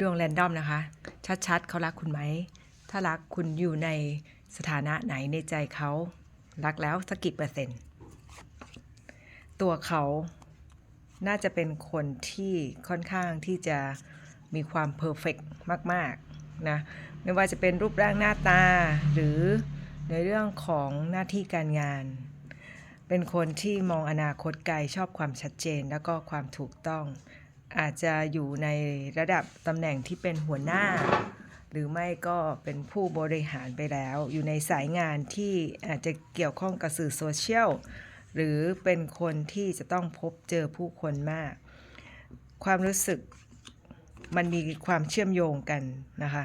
ดวงแรนดอมนะคะ ชัดๆ เขารักคุณไหม ถ้ารักคุณอยู่ในสถานะไหนในใจเขา รักแล้วสักกี่เปอร์เซ็นต์ ตัวเขาน่าจะเป็นคนที่ค่อนข้างที่จะมีความเพอร์เฟกมาก ๆ นะ ไม่ว่าจะเป็นรูปร่างหน้าตาหรือในเรื่องของหน้าที่การงาน เป็นคนที่มองอนาคตไกลชอบความชัดเจน แล้วก็ความถูกต้อง อาจจะอยู่ในระดับตำแหน่งที่เป็นหัวหน้า หรือไม่ก็เป็นผู้บริหารไปแล้ว อยู่ในสายงานที่อาจจะเกี่ยวข้องกับสื่อโซเชียลหรือเป็นคนที่จะต้องพบเจอผู้คนมาก ความรู้สึกมันมีความเชื่อมโยงกันนะคะ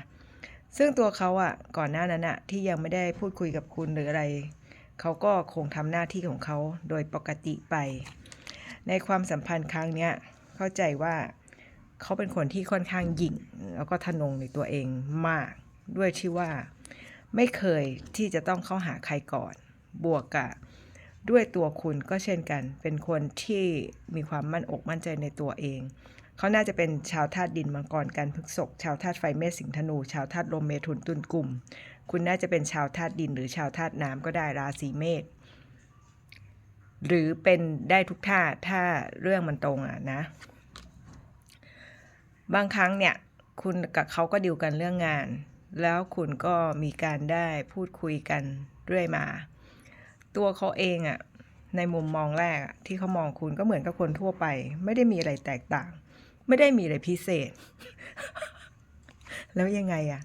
ซึ่งตัวเขาอะ่ะก่อนหน้านั้นอะที่ยังไม่ได้พูดคุยกับคุณหรืออะไร เขาก็คงทำหน้าที่ของเขาโดยปกติไป ในความสัมพันธ์ครั้งเนี้ย เข้าใจว่าเขาเป็นคนที่ค่อนข้างหยิ่ง แล้วก็ทะนงในตัวเองมาก ด้วยที่ว่าไม่เคยที่จะต้องเข้าหาใครก่อน บวกกับด้วยตัวคุณก็เช่นกัน เป็นคนที่มีความมั่นอกมั่นใจในตัวเอง เขาน่าจะเป็นชาวธาตุดินมังกรกันพฤกษกชาวธาตุไฟเมษสิงห์ธนู ชาวธาตุลมเมถุนตุลกลุ่ม คุณน่าจะเป็นชาวธาตุดินหรือชาวธาตุน้ำก็ได้ราศีเมษ หรือเป็นได้ทุกธาถ้าเรื่องมันตรงอะนะ บางครั้งเนี่ยคุณกับเขาก็ดิวกันเรื่องงาน แล้วคุณก็มีการได้พูดคุยกันเรื่อยมา ตัวเขาเองอะ่ะในมุมมองแรกที่เขามองคุณก็เหมือนกับคนทั่วไป ไม่ได้มีอะไรแตกต่าง ไม่ได้มีอะไรพิเศษ แล้วยังไงอะ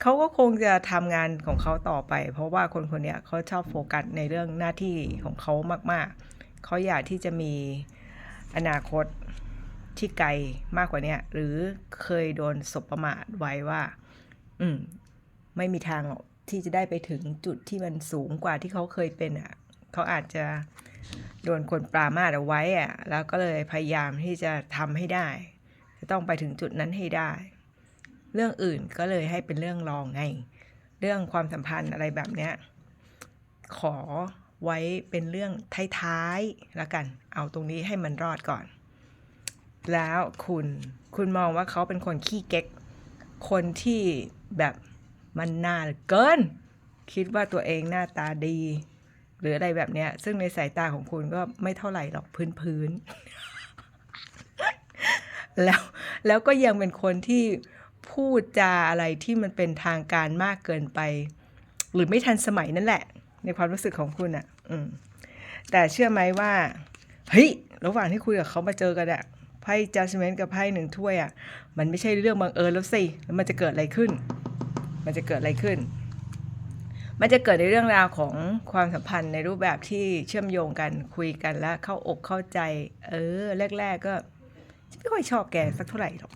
เขาก็คงจะทำงานของเขาต่อไป เพราะว่าคนคนนี้เขาชอบโฟกัสในเรื่องหน้าที่ของเขามาก ๆ เขาอยากที่จะมีอนาคตที่ไกลมากกว่านี้หรือเคยโดนสบประมาทไว้ว่า อืม ไม่มีทางหรอกที่จะได้ไปถึงจุดที่มันสูงกว่าที่เขาเคยเป็นอะ เขาอาจจะโดนคนปรามาสเอาไว้อะ แล้วก็เลยพยายามที่จะทำให้ได้ จะต้องไปถึงจุดนั้นให้ได้ เรื่องอื่นก็เลยให้เป็นเรื่องรองไง เรื่องความสัมพันธ์อะไรแบบเนี้ยขอไว้เป็นเรื่องท้ายๆแล้วกัน เอาตรงนี้ให้มันรอดก่อน แล้วคุณคุณมองว่าเขาเป็นคนขี้เก๊ก คนที่แบบมันน่าเกิน คิดว่าตัวเองหน้าตาดี หรืออะไรแบบเนี้ย ซึ่งในสายตาของคุณก็ไม่เท่าไหร่หรอกพื้นพื้นแล้วแล้วก็ยังเป็นคนที่ พูดจาอะไรที่มันเป็นทางการมากเกินไป หรือไม่ทันสมัยนั่นแหละ ในความรู้สึกของคุณอะ่ะ อืม แต่เชื่อไหมว่าเฮ้ยระหว่างที่คุยกับเขามาเจอกันอะไพ่ judgment กับไพ่หนึ่งถ้วยอะมันไม่ใช่เรื่องบังเอิญแล้วสิแล้วมันจะเกิดอะไรขึ้น มันจะเกิดอะไรขึ้น มันจะเกิดในเรื่องราวของความสัมพันธ์ในรูปแบบที่เชื่อมโยงกันคุยกันแล้วเข้าอกเข้าใจ เออ แรก ๆ ก็ไม่ค่อยชอบแกสักเท่าไหร่หรอก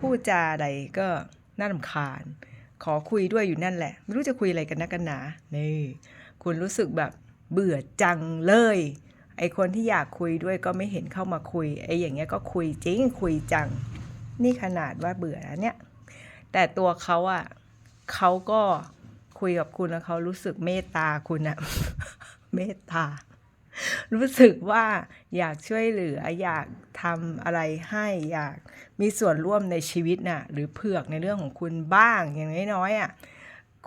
พูดจาอะไรก็น่ารำคาญ ขอคุยด้วยอยู่นั่นแหละ ไม่รู้จะคุยอะไรกันนักกันหนานี่คุณรู้สึกแบบเบื่อจังเลย ไอคนที่อยากคุยด้วยก็ไม่เห็นเข้ามาคุย ไออย่างเงี้ยก็คุยจริงคุยจัง นี่ขนาดว่าเบื่อแล้วเนี่ย แต่ตัวเขาอะเขาก็คุยกับคุณแล้วเขารู้สึกเมตตาคุณอะเมตตา รู้สึกว่าอยากช่วยเหลืออยากทำอะไรให้อยากมีส่วนร่วมในชีวิตน่ะหรือเผือกในเรื่องของคุณบ้างอย่างน้อยๆอะ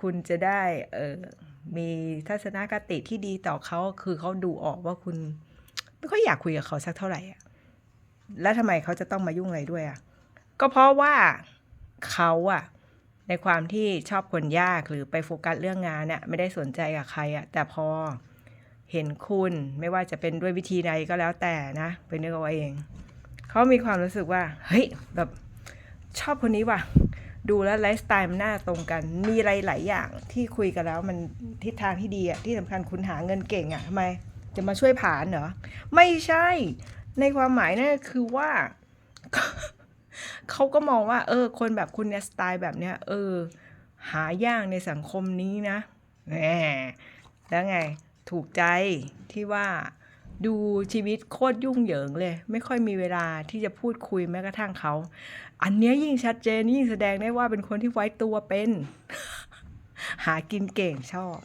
คุณจะได้เออมีทัศนคติที่ดีต่อเขาคือเขาดูออกว่าคุณ ไม่ค่อยอยากคุยกับเขาสักเท่าไหร่อะแล้วทำไมเขาจะต้องมายุ่งอะไรด้วยอะก็เพราะว่าเขาอะในความที่ชอบคนยากหรือไปโฟกัสเรื่องงานเนี่ยไม่ได้สนใจกับใครอะแต่พอ เห็นคุณ ไม่ว่าจะเป็นด้วยวิธีใดก็แล้วแต่นะไปนึกเอาเอง เขามีความรู้สึกว่าเฮ้ยแบบชอบคนนี้ว่ะดูแล้วไลฟ์สไตล์มันน่าตรงกัน มีอะไรหลายอย่างที่คุยกันแล้วมันทิศทางที่ดีอะที่สำคัญคุณหาเงินเก่งอะทำไมจะมาช่วยผ่านเหรอ ไม่ใช่ ในความหมายนั่นคือว่า เขาก็มองว่า เออ คนแบบคุณเนี่ยสไตล์แบบเนี้ย เออ หายากในสังคมนี้นะแหมแล้วไง ถูกใจที่ว่าดูชีวิตโคตรยุ่งเหยิงเลย ไม่ค่อยมีเวลาที่จะพูดคุยแม้กระทั่งเขา อันเนี้ยยิ่งชัดเจนยิ่งแสดงได้ว่าเป็นคนที่ไว้ตัวเป็น หากินเก่งชอบ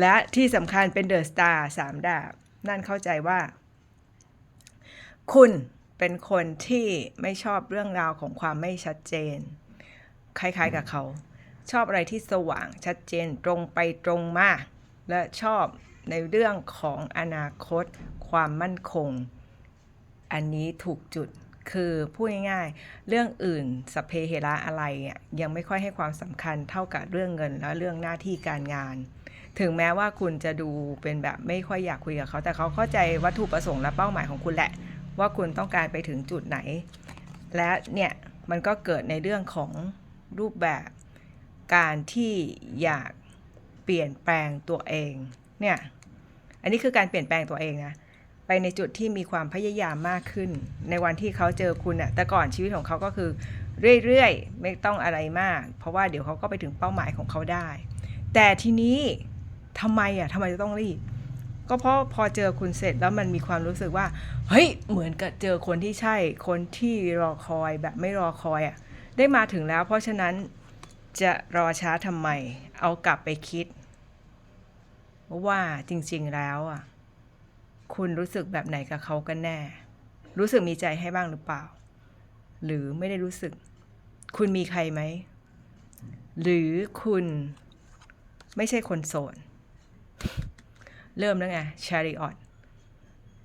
และที่สำคัญเป็นเดอะสตาร์สามดาบนั่นเข้าใจว่า คุณเป็นคนที่ไม่ชอบเรื่องราวของความไม่ชัดเจน คล้ายๆกับเขา ชอบอะไรที่สว่างชัดเจนตรงไปตรงมา และชอบในเรื่องของอนาคต ความมั่นคง อันนี้ถูกจุดคือพูดง่ายๆ เรื่องอื่นสเพเหระอะไรอะยังไม่ค่อยให้ความสำคัญเท่ากับเรื่องเงินและเรื่องหน้าที่การงาน ถึงแม้ว่าคุณจะดูเป็นแบบไม่ค่อยอยากคุยกับเขา แต่เขาเข้าใจวัตถุประสงค์และเป้าหมายของคุณแหละ ว่าคุณต้องการไปถึงจุดไหน และเนี่ยมันก็เกิดในเรื่องของรูปแบบการที่อยาก เปลี่ยนแปลงตัวเองเนี่ยอันนี้คือการเปลี่ยนแปลงตัวเองนะไปในจุดที่มีความพยายามมากขึ้น ในวันที่เขาเจอคุณอะแต่ก่อนชีวิตของเขาก็คือเรื่อยๆ ไม่ต้องอะไรมาก เพราะว่าเดี๋ยวเขาก็ไปถึงเป้าหมายของเขาได้ แต่ทีนี้ทำไมอะทำไมจะต้องรีบ ก็เพราะพอเจอคุณเสร็จแล้วมันมีความรู้สึกว่า เฮ้ย เหมือนกับเจอคนที่ใช่ คนที่รอคอยแบบไม่รอคอยอะได้มาถึงแล้ว เพราะฉะนั้น จะรอช้าทำไม เอากลับไปคิด ว่าจริงๆแล้วอะ คุณรู้สึกแบบไหนกับเขากันแน่ รู้สึกมีใจให้บ้างหรือเปล่า หรือไม่ได้รู้สึก คุณมีใครไหม หรือคุณไม่ใช่คนโสด เริ่มแล้วไงชาริออต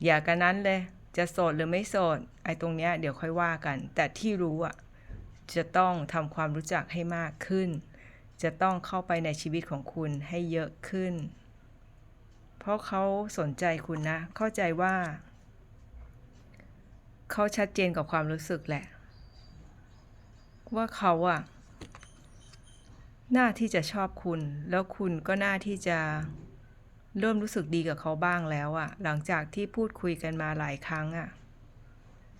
อย่ากันนั้นเลย จะโสดหรือไม่โสด ไอ้ตรงเนี้ยเดี๋ยวค่อยว่ากัน แต่ที่รู้อะ จะต้องทำความรู้จักให้มากขึ้น จะต้องเข้าไปในชีวิตของคุณให้เยอะขึ้น เพราะเขาสนใจคุณนะ เข้าใจว่า เขาชัดเจนกับความรู้สึกแหละ ว่าเขาอะน่าที่จะชอบคุณ แล้วคุณก็น่าที่จะเริ่มรู้สึกดีกับเขาบ้างแล้วอะหลังจากที่พูดคุยกันมาหลายครั้งอะ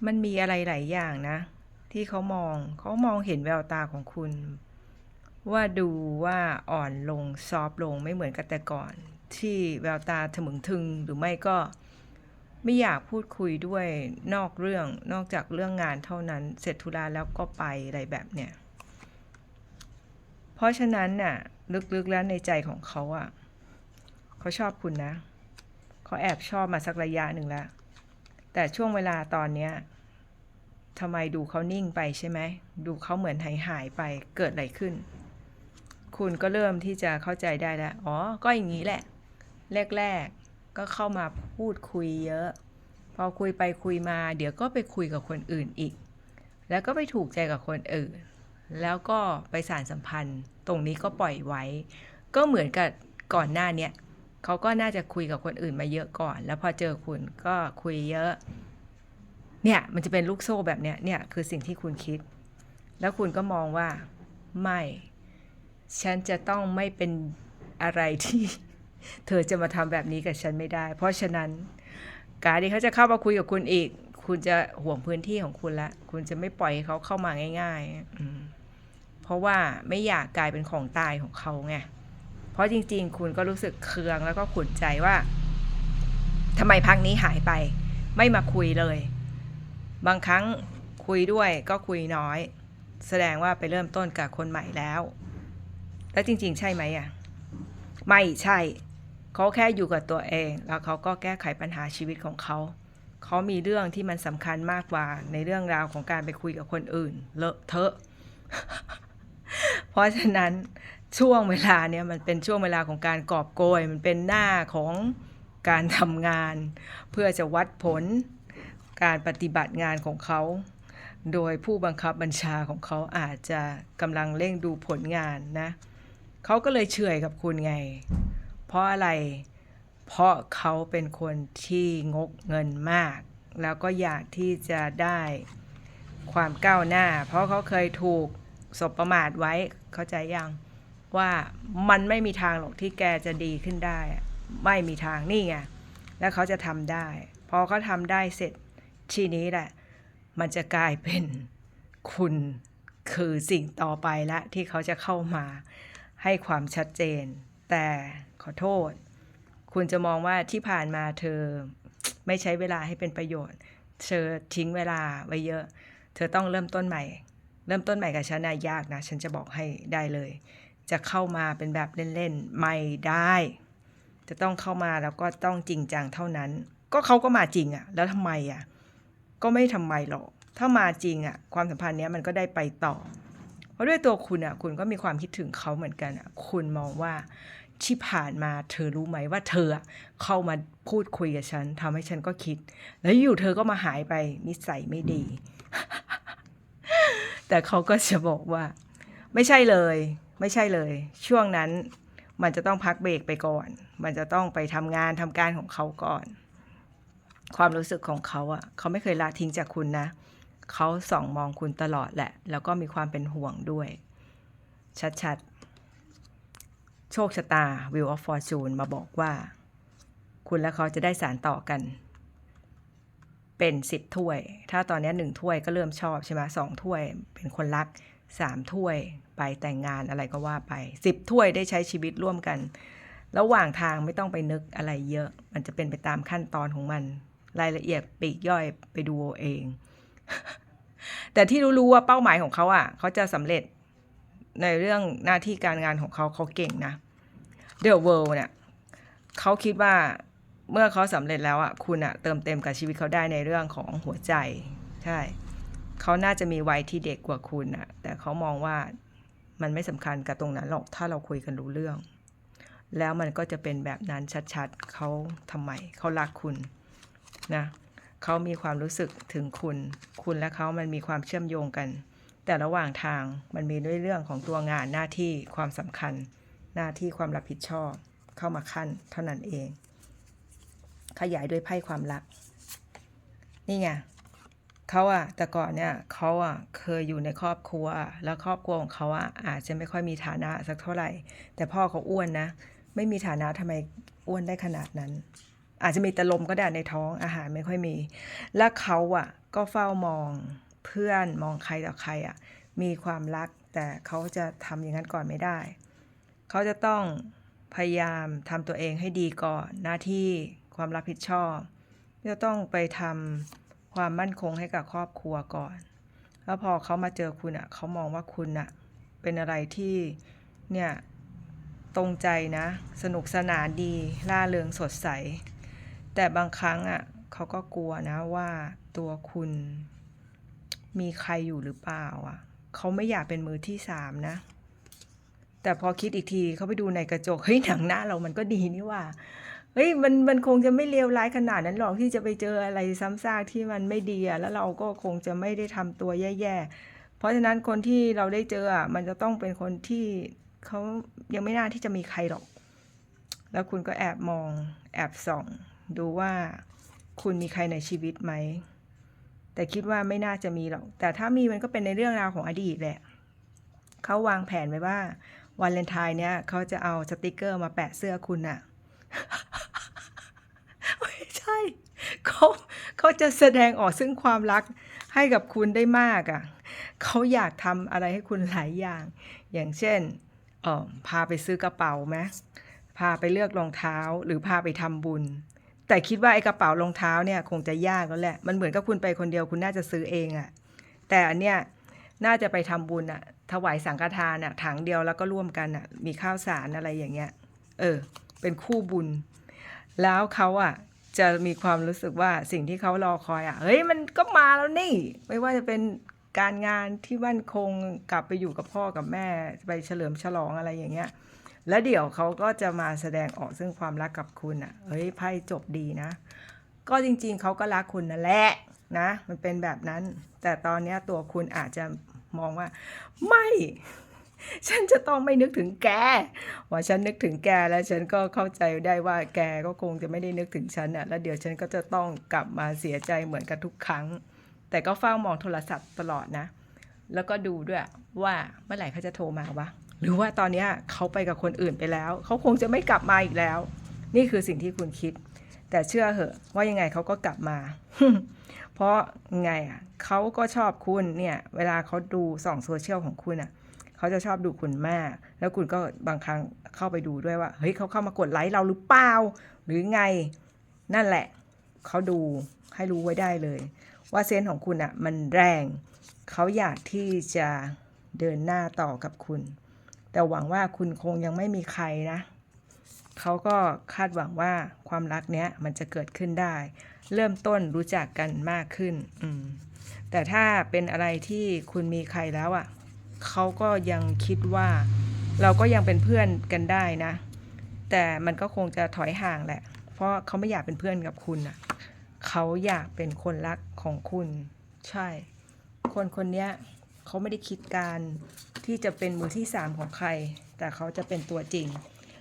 มันมีอะไรหลายอย่างนะ ที่เขามองเขามองเห็นแววตาของคุณ ว่าดูว่าอ่อนลงซอฟลงไม่เหมือนกับแต่ก่อน ที่แววตาถมึงทึงหรือไม่ก็ไม่อยากพูดคุยด้วยนอกเรื่องนอกจากเรื่องงานเท่านั้น เสร็จธุระแล้วก็ไปอะไรแบบเนี้ยเพราะฉะนั้นน่ะลึกๆแล้วในใจของเขาอะเขาชอบคุณนะเขาแอบชอบมาสักระยะหนึ่งแล้ว แต่ช่วงเวลาตอนเนี้ย ทำไมดูเขานิ่งไปใช่ไหม ดูเขาเหมือนหายหายไป เกิดอะไรขึ้น คุณก็เริ่มที่จะเข้าใจได้แล้ว อ๋อ ก็อย่างนี้แหละ แรก ๆ ก็เข้ามาพูดคุยเยอะ พอคุยไปคุยมา เดี๋ยวก็ไปคุยกับคนอื่นอีก แล้วก็ไปถูกใจกับคนอื่น แล้วก็ไปสานสัมพันธ์ ตรงนี้ก็ปล่อยไว้ ก็เหมือนกับก่อนหน้าเนี้ยเขาก็น่าจะคุยกับคนอื่นมาเยอะก่อน แล้วพอเจอคุณก็คุยเยอะ เนี่ยมันจะเป็นลูกโซ่แบบเนี้ยเนี่ยคือสิ่งที่คุณคิด แล้วคุณก็มองว่าไม่ ฉันจะต้องไม่เป็นอะไรที่ เธอจะมาทำแบบนี้กับฉันไม่ได้ เพราะฉะนั้นการที่เขาจะเข้ามาคุยกับคุณอีก คุณจะห่วงพื้นที่ของคุณละ คุณจะไม่ปล่อยให้เขาเข้ามาง่ายๆเพราะว่าไม่อยากกลายเป็นของตายของเขาไงเพราะจริง ๆ คุณก็รู้สึกเคืองแล้วก็ขุนใจว่าทำไมพักนี้หายไป ไม่มาคุยเลย บางครั้งคุยด้วยก็คุยน้อย แสดงว่าไปเริ่มต้นกับคนใหม่แล้ว แล้วจริง ๆ ใช่ไหมอะ ไม่ใช่ เขาแค่อยู่กับตัวเอง แล้วเขาก็แก้ไขปัญหาชีวิตของเขา เขามีเรื่องที่มันสำคัญมากกว่าในเรื่องราวของการไปคุยกับคนอื่น เลอะเทอะ เพราะฉะนั้นช่วงเวลาเนี่ยมันเป็นช่วงเวลาของการกอบโกย มันเป็นหน้าของการทำงาน เพื่อจะวัดผล การปฏิบัติงานของเขา โดยผู้บังคับบัญชาของเขาอาจจะกำลังเร่งดูผลงานนะเขาก็เลยเฉื่อยกับคุณไง เพราะอะไร เพราะเขาเป็นคนที่งกเงินมาก แล้วก็อยากที่จะได้ความก้าวหน้า เพราะเขาเคยถูกสบประมาทไว้ เข้าใจยังว่ามันไม่มีทางหรอกที่แกจะดีขึ้นได้ ไม่มีทางนี่ไง แล้วเขาจะทำได้ พอเขาทำได้เสร็จ ทีนี้แหละ มันจะกลายเป็นคุณคือสิ่งต่อไปละที่เขาจะเข้ามาให้ความชัดเจน แต่ขอโทษ คุณจะมองว่าที่ผ่านมาเธอไม่ใช้เวลาให้เป็นประโยชน์ เธอทิ้งเวลาไว้เยอะ เธอต้องเริ่มต้นใหม่ เริ่มต้นใหม่กับฉันนะยากนะ ฉันจะบอกให้ได้เลย จะเข้ามาเป็นแบบเล่นๆไม่ได้ จะต้องเข้ามาแล้วก็ต้องจริงจังเท่านั้น ก็เขาก็มาจริงอะแล้วทำไมอะ ก็ไม่ทำไมหรอก ถ้ามาจริงอะความสัมพันธ์เนี้ยมันก็ได้ไปต่อ เพราะด้วยตัวคุณอะคุณก็มีความคิดถึงเขาเหมือนกันอะคุณมองว่าที่ผ่านมาเธอรู้ไหมว่าเธอเข้ามาพูดคุยกับฉันทำให้ฉันก็คิด แล้วอยู่เธอก็มาหายไปนิสัยไม่ดี แต่เขาก็จะบอกว่า ไม่ใช่เลย ไม่ใช่เลย ช่วงนั้นมันจะต้องพักเบรกไปก่อน มันจะต้องไปทำงานทำการของเขาก่อน ความรู้สึกของเขาอะเขาไม่เคยละทิ้งจากคุณนะ เขาส่องมองคุณตลอดแหละ แล้วก็มีความเป็นห่วงด้วย ชัดๆ โชคชะตา Wheel of Fortune มาบอกว่า คุณและเขาจะได้สารต่อกัน เป็นสิบถ้วย ถ้าตอนนี้หนึ่งถ้วยก็เริ่มชอบใช่ไหมสองถ้วย เป็นคนรักสามถ้วยไปแต่งงานอะไรก็ว่าไปสิบถ้วยได้ใช้ชีวิตร่วมกัน ระหว่างทางไม่ต้องไปนึกอะไรเยอะ มันจะเป็นไปตามขั้นตอนของมัน รายละเอียดปีกย่อยไปดูเอง แต่ที่รู้ๆว่าเป้าหมายของเขาอะเขาจะสำเร็จในเรื่องหน้าที่การงานของเขาเขาเก่งนะ The World เนี่ยเขาคิดว่าเมื่อเขาสำเร็จแล้วอะคุณอะเติมเต็มกับชีวิตเขาได้ในเรื่องของหัวใจ ใช่เขาน่าจะมีวัยที่เด็กกว่าคุณอะ แต่เขามองว่ามันไม่สำคัญกับตรงนั้นหรอกถ้าเราคุยกันรู้เรื่องแล้วมันก็จะเป็นแบบนั้นชัดๆ เขาทำไม เขารักคุณ นะเขามีความรู้สึกถึงคุณ คุณและเขามันมีความเชื่อมโยงกัน แต่ระหว่างทางมันมีด้วยเรื่องของตัวงานหน้าที่ความสำคัญ หน้าที่ความรับผิดชอบ เข้ามาขั้นเท่านั้นเอง ขยายด้วยไพ่ความรัก นี่ไงเขาอะแต่ก่อนเนี่ยเขาอะเคยอยู่ในครอบครัว แล้วครอบครัวของเขาอะอาจจะไม่ค่อยมีฐานะสักเท่าไหร่ แต่พ่อเขาอ้วนนะ ไม่มีฐานะทำไมอ้วนได้ขนาดนั้น อาจจะมีแต่ลมก็ได้ในท้องอาหารไม่ค่อยมี และเขาอะก็เฝ้ามองเพื่อนมองใครต่อใครอะมีความรักแต่เขาจะทำอย่างนั้นก่อนไม่ได้ เขาจะต้องพยายามทำตัวเองให้ดีก่อนหน้าที่ความรับผิดชอบจะต้องไปทำความมั่นคงให้กับครอบครัวก่อน แล้วพอเขามาเจอคุณอะเขามองว่าคุณอะเป็นอะไรที่เนี่ยตรงใจนะ สนุกสนานดีล่าเริงสดใส แต่บางครั้งอะเขาก็กลัวนะว่าตัวคุณมีใครอยู่หรือเปล่าอะเขาไม่อยากเป็นมือที่สามนะ แต่พอคิดอีกทีเขาไปดูในกระจกเฮ้ยหนังหน้าเรามันก็ดีนี่ว่าเฮ้ยมันมันคงจะไม่เลวร้ายขนาดนั้นหรอกที่จะไปเจออะไรซ้ำซากที่มันไม่ดีอะแล้วเราก็คงจะไม่ได้ทำตัวแย่ๆ เพราะฉะนั้นคนที่เราได้เจออะมันจะต้องเป็นคนที่เขายังไม่น่าที่จะมีใครหรอก แล้วคุณก็แอบมองแอบส่อง ดูว่าคุณมีใครในชีวิตไหม แต่คิดว่าไม่น่าจะมีหรอก แต่ถ้ามีมันก็เป็นในเรื่องราวของอดีตแหละ เขาวางแผนไว้ว่าวันเลนไทน์เนี่ยเขาจะเอาสติกเกอร์มาแปะเสื้อคุณอะไม่ใช่เขาเขาจะแสดงออกซึ่งความรักให้กับคุณได้มากอะ่ะเขาอยากทำอะไรให้คุณหลายอย่าง อย่างเช่นเออพาไปซื้อกระเป๋าไหมพาไปเลือกรองเท้าหรือพาไปทำบุญ แต่คิดว่าไอ้กระเป๋ารองเท้าเนี่ยคงจะยากแล้วแหละ มันเหมือนกับคุณไปคนเดียวคุณน่าจะซื้อเองอะแต่อันเนี้ยน่าจะไปทำบุญอะถวายสังฆทานอะถังเดียวแล้วก็ร่วมกันอะมีข้าวสารอะไรอย่างเงี้ย เออ เป็นคู่บุญ แล้วเขาอะจะมีความรู้สึกว่าสิ่งที่เขารอคอยอะเฮ้ยมันก็มาแล้วนี่ ไม่ว่าจะเป็นการงานที่มั่นคงกลับไปอยู่กับพ่อกับแม่ไปเฉลิมฉลองอะไรอย่างเงี้ย แล้วเดี๋ยวเขาก็จะมาแสดงออกซึ่งความรักกับคุณอะเฮ้ยไพ่จบดีนะ ก็จริงๆเขาก็รักคุณนั่นแหละนะ มันเป็นแบบนั้น แต่ตอนนี้ตัวคุณอาจจะมองว่า ไม่ ฉันจะต้องไม่นึกถึงแก ว่าฉันนึกถึงแกแล้วฉันก็เข้าใจได้ว่าแกก็คงจะไม่ได้นึกถึงฉันอะแล้วเดี๋ยวฉันก็จะต้องกลับมาเสียใจเหมือนกับทุกครั้ง แต่ก็เฝ้ามองโทรศัพท์ตลอดนะ แล้วก็ดูด้วยว่าเมื่อไหร่เขาจะโทรมาวะ หรือว่าตอนนี้เขาไปกับคนอื่นไปแล้ว เขาคงจะไม่กลับมาอีกแล้ว นี่คือสิ่งที่คุณคิด แต่เชื่อเหอะ ว่ายังไงเขาก็กลับมา เพราะไงอะเขาก็ชอบคุณเนี่ย เวลาเขาดูส่องโซเชียลของคุณอะเขาจะชอบดูคุณมาก แล้วคุณก็บางครั้งเข้าไปดูด้วยว่า เฮ้ยเขาเข้ามากดไลค์เราหรือเปล่า หรือไง นั่นแหละ เขาดูให้รู้ไว้ได้เลย ว่าเซนส์ของคุณอะมันแรง เขาอยากที่จะเดินหน้าต่อกับคุณ แต่หวังว่าคุณคงยังไม่มีใครนะเขาก็คาดหวังว่าความรักเนี้ยมันจะเกิดขึ้นได้ เริ่มต้นรู้จักกันมากขึ้นอืมแต่ถ้าเป็นอะไรที่คุณมีใครแล้วอะ่ะเขาก็ยังคิดว่า เราก็ยังเป็นเพื่อนกันได้นะ แต่มันก็คงจะถอยห่างแหละ เพราะเขาไม่อยากเป็นเพื่อนกับคุณอะเขาอยากเป็นคนรักของคุณ ใช่ คนคนเนี้ย เขาไม่ได้คิดการที่จะเป็นมือที่สามของใคร แต่เขาจะเป็นตัวจริง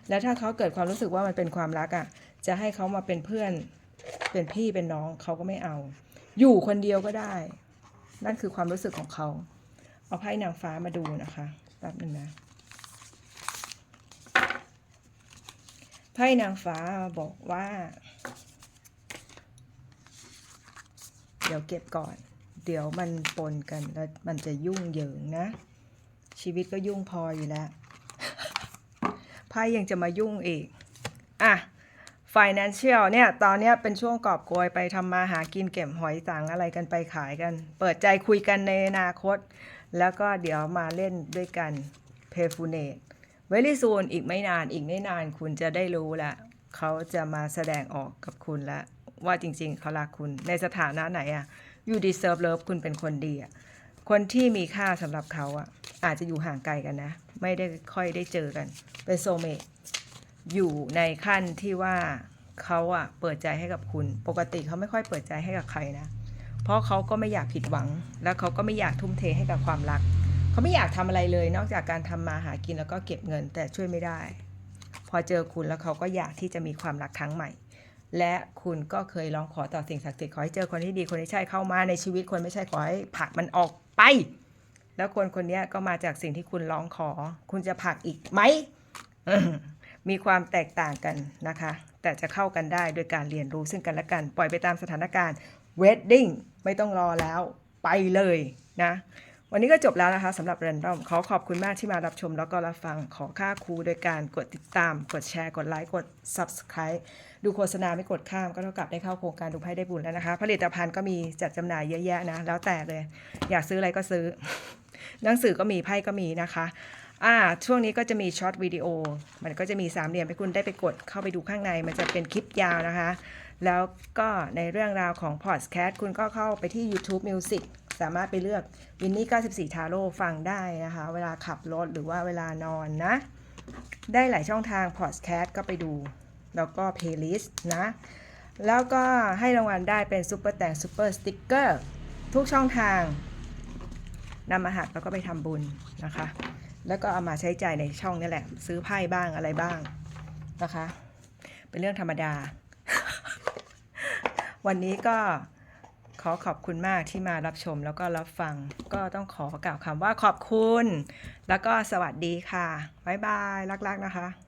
แล้วถ้าเขาเกิดความรู้สึกว่ามันเป็นความรักอะ จะให้เขามาเป็นเพื่อน เป็นพี่เป็นน้องเขาก็ไม่เอา อยู่คนเดียวก็ได้ นั่นคือความรู้สึกของเขา เอาไพ่นางฟ้ามาดูนะคะแป๊บหนึ่งนะไพ่นางฟ้าบอกว่า เดี๋ยวเก็บก่อน เดี๋ยวมันปนกันแล้วมันจะยุ่งเหยิงนะ ชีวิตก็ยุ่งพออยู่แล้วไพ่ยังจะมายุ่งอีก อะ financial เนี่ย ตอนเนี้ยเป็นช่วงกอบโกยไปทำมาหากินเก็บหอยสังอะไรกันไปขายกัน เปิดใจคุยกันในอนาคต แล้วก็เดี๋ยวมาเล่นด้วยกัน p a y f u n a t e เวลี่ซูนอีกไม่นานอีกไม่นานคุณจะได้รู้ละเขาจะมาแสดงออกกับคุณละว่าจริงๆเขารักคุณในสถานะไหนอะ you deserve love คุณเป็นคนดีอะคนที่มีค่าสำหรับเขาอะอาจจะอยู่ห่างไกลกันนะ ไม่ได้ค่อยได้เจอกัน เป็นโซเมตอยู่ในขั้นที่ว่าเขาอะเปิดใจให้กับคุณ ปกติเขาไม่ค่อยเปิดใจให้กับใครนะ เพราะเขาก็ไม่อยากผิดหวัง แล้วเขาก็ไม่อยากทุ่มเทให้กับความรัก เขาไม่อยากทำอะไรเลย นอกจากการทำมาหากินแล้วก็เก็บเงินแต่ช่วยไม่ได้ พอเจอคุณแล้วเขาก็อยากที่จะมีความรักครั้งใหม่ และคุณก็เคยร้องขอต่อสิ่งศักดิ์สิทธิ์ขอให้เจอคนที่ดีคนที่ใช่เข้ามาในชีวิตคนไม่ใช่ขอให้ผลักมันออกไป แล้วคนคนนี้ก็มาจากสิ่งที่คุณร้องขอ คุณจะผลักอีกไหมมีความแตกต่างกันนะคะ แต่จะเข้ากันได้โดยการเรียนรู้ซึ่งกันและกัน ปล่อยไปตามสถานการณ์ wedding ไม่ต้องรอแล้วไปเลยนะ วันนี้ก็จบแล้วนะคะสำหรับ Random ขอขอบคุณมากที่มารับชมแล้วก็รับฟังขอค่าครูโดยการกดติดตาม กดแชร์กดไลค์กด Subscribe ดูโฆษณาไม่กดข้ามก็เท่ากับได้เข้าโครงการดูไพ่ได้บุญแล้วนะคะ ผลิตภัณฑ์ก็มีจัดจำหน่ายเยอะแยะนะแล้วแต่เลย อยากซื้ออะไรก็ซื้อ หนังสือก็มีไพ่ก็มีนะคะอ่าช่วงนี้ก็จะมีช็อตวิดีโอ มันก็จะมีสามเหลี่ยมให้คุณได้ไปกดเข้าไปดูข้างใน มันจะเป็นคลิปยาวนะคะ แล้วก็ในเรื่องราวของพอดแคสต์คุณก็เข้าไปที่ YouTube Music สามารถไปเลือกวินนี่94ทาโร่ฟังได้นะคะ เวลาขับรถหรือว่าเวลานอนนะ ได้หลายช่องทางพอดแคสต์ก็ไปดู แล้วก็เพลย์ลิสต์นะ แล้วก็ให้รางวัลได้เป็นซูเปอร์แต่งซูเปอร์สติ๊กเกอร์ทุกช่องทางนำมาหักแล้วก็ไปทำบุญนะคะ แล้วก็เอามาใช้ใจ่ายในช่องนี่แหละ ซื้อไพ่บ้างอะไรบ้างนะคะ เป็นเรื่องธรรมดา วันนี้ก็ขอขอบคุณมากที่มารับชมแล้วก็รับฟัง ก็ต้องขอกล่าวคำว่าขอบคุณ แล้วก็สวัสดีค่ะ บ๊ายบาย รักๆนะคะ